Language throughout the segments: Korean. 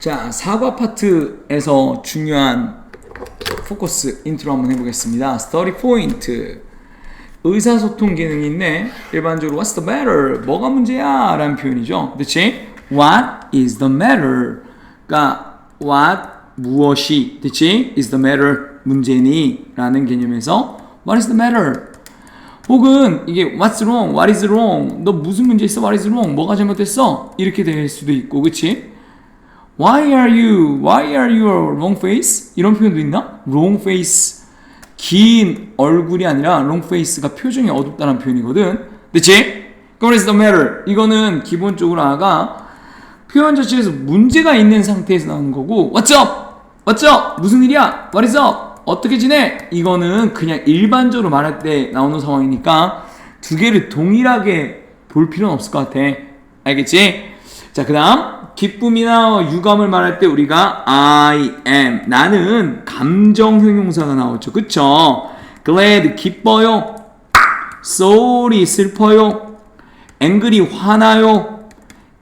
자, 사과 파트에서 중요한 포커스 인트로 한번 해보겠습니다. 스터디 포인트. 의사소통 기능이 있네. 일반적으로 what's the matter? 뭐가 문제야? 라는 표현이죠. 그치? what is the matter? 그러니까 what 무엇이 그치? is the matter 문제니? 라는 개념에서 what is the matter? 혹은 이게 what's wrong? what is wrong? 너 무슨 문제 있어? what is wrong? 뭐가 잘못됐어? 이렇게 될 수도 있고 그치? Why are you? Why are you a wrong face? 이런 표현도 있나? wrong face. 긴 얼굴이 아니라 wrong face가 표정이 어둡다는 표현이거든. 그치? What is the matter? 이거는 기본적으로 아가 표현 자체에서 문제가 있는 상태에서 나오는 거고 What's up? What's up? 무슨 일이야? What is up? 어떻게 지내? 이거는 그냥 일반적으로 말할 때 나오는 상황이니까 두 개를 동일하게 볼 필요는 없을 것 같아. 알겠지? 자, 그 다음 기쁨이나 유감을 말할 때 우리가 I am 나는 감정 형용사가 나오죠. 그쵸? glad 기뻐요. sorry 슬퍼요. angry 화나요.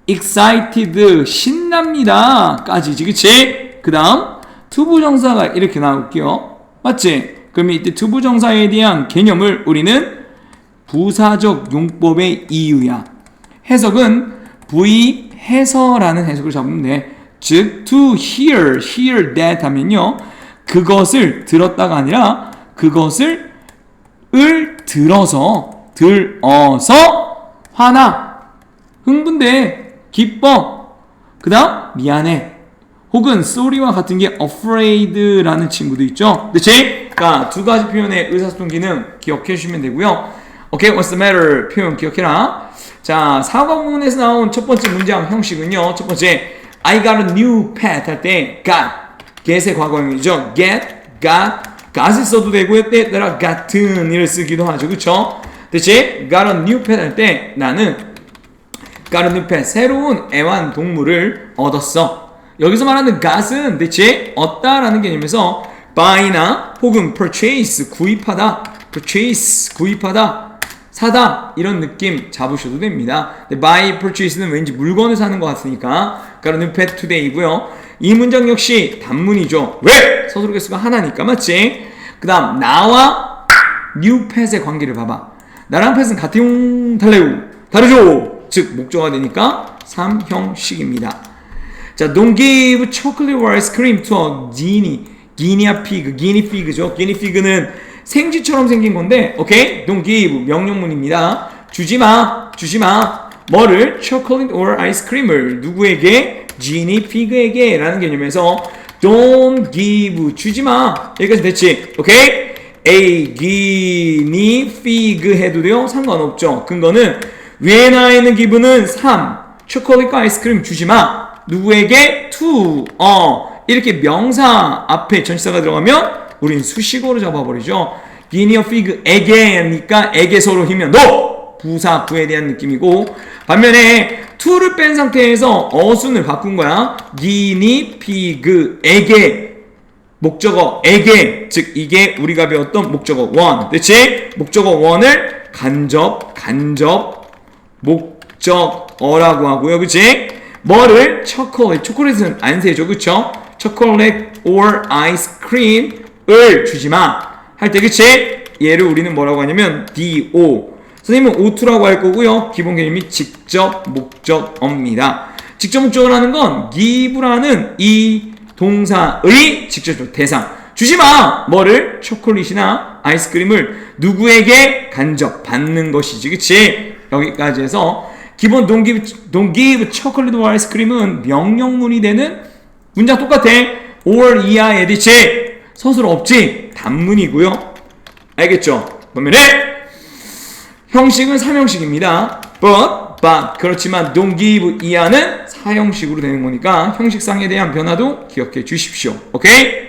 excited 신납니다. 까지지. 그치? 그 다음 투부정사가 이렇게 나올게요. 맞지? 그러면 이때 투부정사에 대한 개념을 우리는 부사적 용법의 이유야. 해석은 V 해서라는 해석을 잡으면 돼. 즉 to hear, hear that 하면요. 그것을 들었다가 아니라 그것을 을 들어서 들어서 화나 흥분돼 기뻐 그다음 미안해 혹은 sorry와 같은 게 afraid라는 친구도 있죠 그치? 그러니까 두 가지 표현의 의사소통 기능 기억해 주시면 되고요 오케이 what's the matter? 표현 기억해라. 자 사과 부분에서 나온 첫 번째 문장 형식은요. 첫 번째 I got a new pet 할 때 got get의 과거형이죠. get got got을 써도 되고 때따라 같은 일을 쓰기도 하죠. 그쵸? 대체 got a new pet 할 때 나는 got a new pet 새로운 애완 동물을 얻었어. 여기서 말하는 got은 대체 얻다라는 개념에서 buy나 혹은 purchase 구입하다 purchase 구입하다 사다 이런 느낌 잡으셔도 됩니다. buy, purchase는 왠지 물건을 사는 것 같으니까 new pet today이고요. 이 문장 역시 단문이죠. 왜? 서술어 개수가 하나니까 맞지? 그 다음 나와 new pet의 관계를 봐봐. 나랑 pet은 같은 달래요. 다르죠? 즉 목조가 되니까 삼형식입니다. 자, don't give chocolate or ice cream to a guinea. guinea pig, guinea pig죠. guinea pig는 생쥐처럼 생긴 건데, 오케이? don't give 명령문입니다. 주지 마, 주지 마. 뭐를? chocolate or ice cream을 누구에게? guinea pig에게 라는 개념에서 don't give 주지 마. 여기까지 됐지? 오케이? a guinea pig 해도 돼요? 상관없죠. 근거는 when I는 기분은 3. 초콜릿과 아이스크림 주지 마. 누구에게? to. 어. 이렇게 명사 앞에 전치사가 들어가면 우린 수식어로 잡아버리죠. guinea pig에게니까 에게 서로 힘면 너 부사 부에 대한 느낌이고 반면에 to를 뺀 상태에서 어순을 바꾼 거야. guinea pig에게 목적어 에게 즉 이게 우리가 배웠던 목적어 원 그치? 목적어 원을 간접 간접 목적어라고 하고요 그치? 뭐를 초콜릿 초콜릿은 안 세죠 그쵸? 초콜릿 or 아이스크림 을 주지마. 할 때 그치? 얘를 우리는 뭐라고 하냐면 do 선생님은 O2라고 할 거고요. 기본 개념이 직접 목적어입니다. 직접 목적어라는 건 give라는 이 동사의 직접적 대상. 주지마! 뭐를? 초콜릿이나 아이스크림을 누구에게 간접 받는 것이지 그치? 여기까지 해서 기본 give chocolate or 아이스크림은 명령문이 되는 문장 똑같아. Or 이하에 대체 서술 없지 단문이고요 알겠죠 그러면은 형식은 3형식입니다. but, but 그렇지만 don't give 이하는 4형식으로 되는 거니까 형식상에 대한 변화도 기억해 주십시오. 오케이?